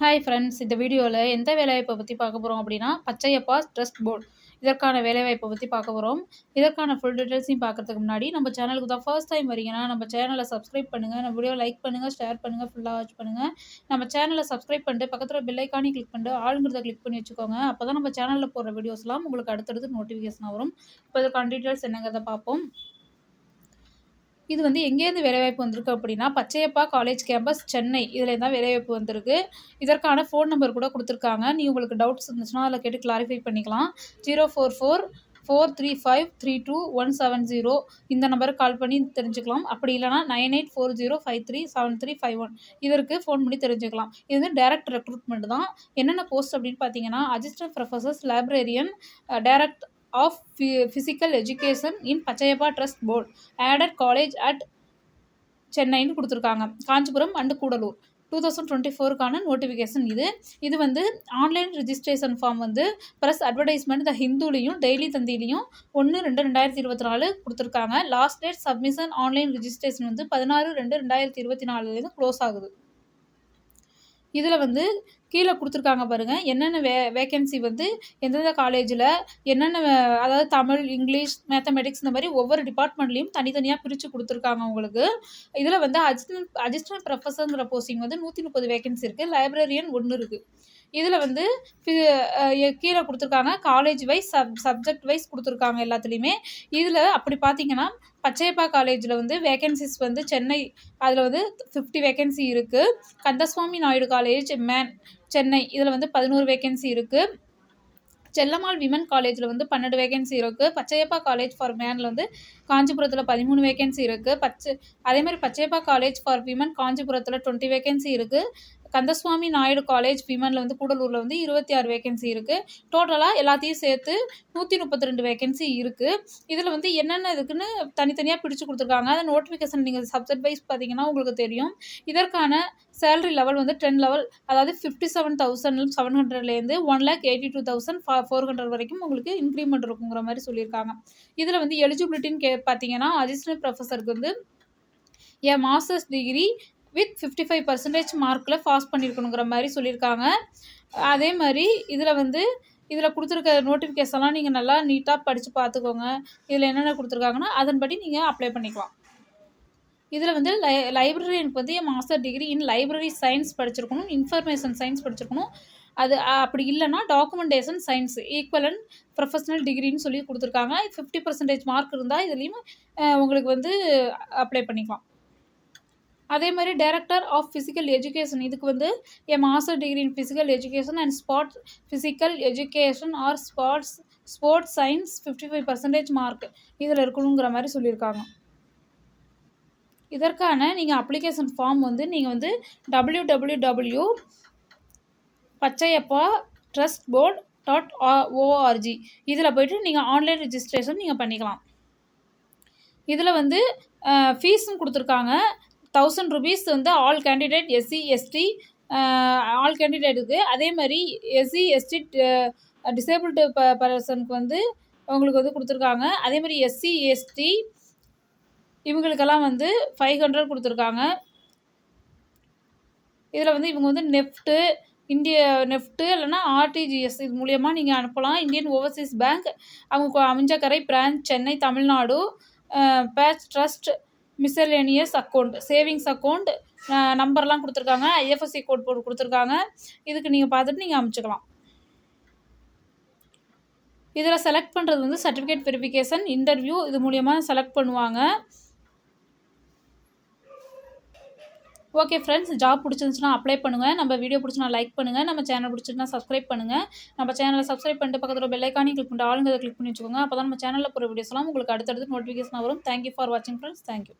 Hi friends இந்த வீடியோவில் எந்த வேலைவாய்ப்பை பற்றி பார்க்க போகிறோம் அப்படின்னா பச்சையப்பா ட்ரஸ்ட் போர்டு இதற்கான வேலைவாய்ப்பை பற்றி பார்க்க போகிறோம் இதற்கான ஃபுல் டீட்டெயில்ஸையும் பார்க்கறதுக்கு முன்னாடி நம்ம சேனலுக்கு தான் ஃபர்ஸ்ட் டைம் வரீங்கன்னா நம்ம சேனலை சப்ஸ்கிரைப் பண்ணுங்கள் நம்ம வீடியோ லைக் பண்ணுங்கள் ஷேர் பண்ணுங்கள் ஃபுல்லாக வாட்ச் பண்ணுங்கள் நம்ம சேனலை சப்ஸ்கிரைப் பண்ணிட்டு பக்கத்தில் பில்லைக்கானி கிளிக் பண்ணிட்டு ஆளுங்கிறத கிளிக் பண்ணி வச்சுக்கோங்க. அப்போ தான் நம்ம சேனலில் போடுற வீடியோஸ்லாம் உங்களுக்கு அடுத்தடுத்து நோட்டிஃபிகேஷன் வரும். இப்போ இதற்கான டீட்டெயில்ஸ் என்னங்கிறத பார்ப்போம். இது வந்து எங்கேருந்து வேலைவாய்ப்பு வந்திருக்கு அப்படின்னா பச்சையப்பா காலேஜ் கேம்பஸ் சென்னை. இதில் தான் வேலைவாய்ப்பு வந்திருக்கு. இதற்கான ஃபோன் நம்பர் கூட கொடுத்துருக்காங்க. நீ உங்களுக்கு டவுட்ஸ் இருந்துச்சுன்னா அதில் கேட்டு கிளாரிஃபை பண்ணிக்கலாம். Zero four four four three five three two one seven zero இந்த நம்பருக்கு கால் பண்ணி தெரிஞ்சுக்கலாம். அப்படி இல்லைனா nine eight four zero five three seven three five one இதற்கு ஃபோன் பண்ணி தெரிஞ்சுக்கலாம். இது வந்து டேரக்ட் ரெக்ரூட்மெண்ட் தான். என்னென்ன போஸ்ட் அப்படின்னு பார்த்தீங்கன்னா assistant professors librarian director of physical education in Pachaiyappa trust board aided college at சென்னைன்னு கொடுத்துருக்காங்க. Kanchipuram and Cuddalore. Two thousand twenty ஃபோருக்கான notification இது. இது வந்து ஆன்லைன் ரிஜிஸ்ட்ரேஷன் ஃபார்ம் வந்து ப்ளஸ் அட்வர்டைஸ்மெண்ட் த ஹிந்துலையும் டெய்லி தந்திலையும் ஒன்று ரெண்டு ரெண்டாயிரத்தி இருபத்தி நாலு கொடுத்துருக்காங்க. Last date submission online registration வந்து பதினாறு ரெண்டு ரெண்டாயிரத்தி இருபத்தி நாலுலேருந்து க்ளோஸ் ஆகுது. இதில் வந்து கீழே கொடுத்துருக்காங்க பாருங்கள் என்னென்ன வே வேக்கன்சி வந்து எந்தெந்த காலேஜில் என்னென்ன அதாவது தமிழ் இங்கிலீஷ் மேத்தமெட்டிக்ஸ் இந்த மாதிரி ஒவ்வொரு டிபார்ட்மெண்ட்லேயும் தனித்தனியாக பிரித்து கொடுத்துருக்காங்க உங்களுக்கு. இதில் வந்து அசிஸ்டன்ட் அசிஸ்டன்ட் ப்ரொஃபஸருங்கிற போஸ்டிங் வந்து நூற்றி முப்பது வேக்கன்சி இருக்குது லைப்ரரியன் ஒன்று இருக்குது இதில் வந்து கீழே கொடுத்துருக்காங்க. College wise sub subject wise கொடுத்துருக்காங்க எல்லாத்துலேயுமே. இதில் அப்படி பார்த்தீங்கன்னா பச்சையப்பா காலேஜில் வந்து வேகன்சிஸ் வந்து சென்னை அதில் வந்து ஃபிஃப்டி வேகன்சி இருக்குது கந்தசுவாமி நாயுடு காலேஜ் மேன் சென்னை இதில் வந்து பதினோரு வேகன்சி இருக்குது செல்லம்மாள் விமன் காலேஜில் வந்து பன்னெண்டு வேகன்சி இருக்குது பச்சையப்பா காலேஜ் ஃபார் மேனில் வந்து காஞ்சிபுரத்தில் பதிமூணு வேகன்சி இருக்குது பச்சை அதேமாதிரி பச்சையப்பா காலேஜ் ஃபார் விமன் காஞ்சிபுரத்தில் டுவெண்ட்டி வேகன்சி இருக்குது கந்தசுவாமி நாயுடு காலேஜ் விமனில் வந்து கூடலூரில் வந்து இருபத்தி ஆறு வேகன்சி இருக்குது டோட்டலாக எல்லாத்தையும் சேர்த்து நூற்றி முப்பத்தி ரெண்டு வேகன்சி இருக்குது இதில் வந்து என்னென்ன இதுக்குன்னு தனித்தனியாக பிடிச்சு கொடுத்துருக்காங்க. அந்த நோட்டிஃபிகேஷன் நீங்கள் சப்ஜெக்ட் வைஸ் பார்த்தீங்கன்னா உங்களுக்கு தெரியும். இதற்கான சேலரி லெவல் வந்து டென் லெவல் அதாவது ஃபிஃப்டி செவன் தௌசண்ட் செவன் ஹண்ட்ரட்லேருந்து one lakh eighty two thousand four hundred வரைக்கும் உங்களுக்கு இன்க்ரிமெண்ட் இருக்குங்கிற மாதிரி சொல்லியிருக்காங்க. இதில் வந்து எலிஜிபிலிட்டின்னு கே பார்த்தீங்கன்னா அசிஸ்டன்ட் ப்ரொஃபஸருக்கு வந்து என் master's degree with fifty five percentage மார்க்கில் பாஸ் பண்ணியிருக்கணுங்கிற மாதிரி சொல்லியிருக்காங்க. அதே மாதிரி இதில் வந்து இதில் கொடுத்துருக்க நோட்டிஃபிகேஷன்லாம் நீங்கள் நல்லா நீட்டாக படித்து பார்த்துக்கோங்க. இதில் என்னென்ன கொடுத்துருக்காங்கன்னா அதன்படி நீங்கள் அப்ளை பண்ணிக்கலாம். இதில் வந்து லை லைப்ரரியனுக்கு வந்து என் master degree in library science படிச்சிருக்கணும் இன்ஃபர்மேஷன் சயின்ஸ் படிச்சிருக்கணும். அது அப்படி இல்லைன்னா டாக்குமெண்டேஷன் சயின்ஸ் ஈக்குவலன் ப்ரொஃபஷனல் டிகிரின்னு சொல்லி கொடுத்துருக்காங்க. ஃபிஃப்டி பர்சன்டேஜ் மார்க் இருந்தால் இதுலேயும் உங்களுக்கு வந்து அப்ளை பண்ணிக்கலாம். அதே மாதிரி டைரக்டர் ஆஃப் ஃபிசிக்கல் எஜுகேஷன் இதுக்கு வந்து என் master degree in physical education and sport physical education or sports sports science fifty five percentage mark இதில் இருக்கணுங்கிற மாதிரி சொல்லியிருக்காங்க. இதற்கான நீங்கள் அப்ளிகேஷன் ஃபார்ம் வந்து நீங்கள் வந்து W W W Pachaiyappa trust board dot ORG இதில் போய்ட்டு நீங்கள் ஆன்லைன் ரிஜிஸ்ட்ரேஷன் நீங்கள் பண்ணிக்கலாம். இதில் வந்து ஃபீஸும் கொடுத்துருக்காங்க. தௌசண்ட் ருபீஸ் வந்து all candidate SC ST all கேண்டிடேட்டுக்கு அதே மாதிரி எஸ்சி எஸ்டி டிசேபிள்டு ப பர்சனுக்கு வந்து அவங்களுக்கு வந்து கொடுத்துருக்காங்க. அதே மாதிரி எஸ்சி எஸ்டி இவங்களுக்கெல்லாம் வந்து ஃபைவ் ஹண்ட்ரட் கொடுத்துருக்காங்க. இதில் வந்து இவங்க வந்து நெஃப்ட்டு இந்திய நெஃப்ட்டு இல்லைனா ஆர்டிஜிஎஸ் இது மூலயமா நீங்கள் அனுப்பலாம். இந்தியன் ஓவர்சீஸ் பேங்க் அவங்க Aminjikarai branch Chennai Tamil Nadu batch trust miscellaneous account savings account நம்பர்லாம் கொடுத்துருக்காங்க. ஐஎஃப்எஸ்சி கோட் போட்டு கொடுத்துருக்காங்க. இதுக்கு நீங்கள் பார்த்துட்டு நீங்கள் அமைச்சிக்கலாம். இதில் செலக்ட் பண்ணுறது வந்து சர்டிஃபிகேட் வெரிஃபிகேஷன் இன்டர்வியூ இது மூலியமாக செலக்ட் பண்ணுவாங்க. ஓகே ஃப்ரெண்ட்ஸ் ஜாப் பிடிச்சிருந்துச்சுன்னா அப்ளை பண்ணுங்கள் நம்ம வீடியோ பிடிச்சினா லைக் பண்ணுங்கள் நம்ம சேனல் பிடிச்சிருந்தா சப்ஸ்கிரைப் பண்ணுங்கள் நம்ம சேனலை சப்ஸ்கிரைப் பண்ணிட்டு பக்கத்தில் பெல்லைக்கானி கிளிக் பண்ணிட்டு ஆளுங்க கிளிக் பண்ணி வச்சுக்கோங்க. அப்போ தான் நம்ம சேனலில் போகிற வீடியோஸ்லாம் உங்களுக்கு அடுத்தடுத்து நோட்டிஃபிகேஷன் வரும். தேங்க்யூ ஃபார் வாட்சிங் ஃப்ரெண்ட்ஸ் தேங்க்யூ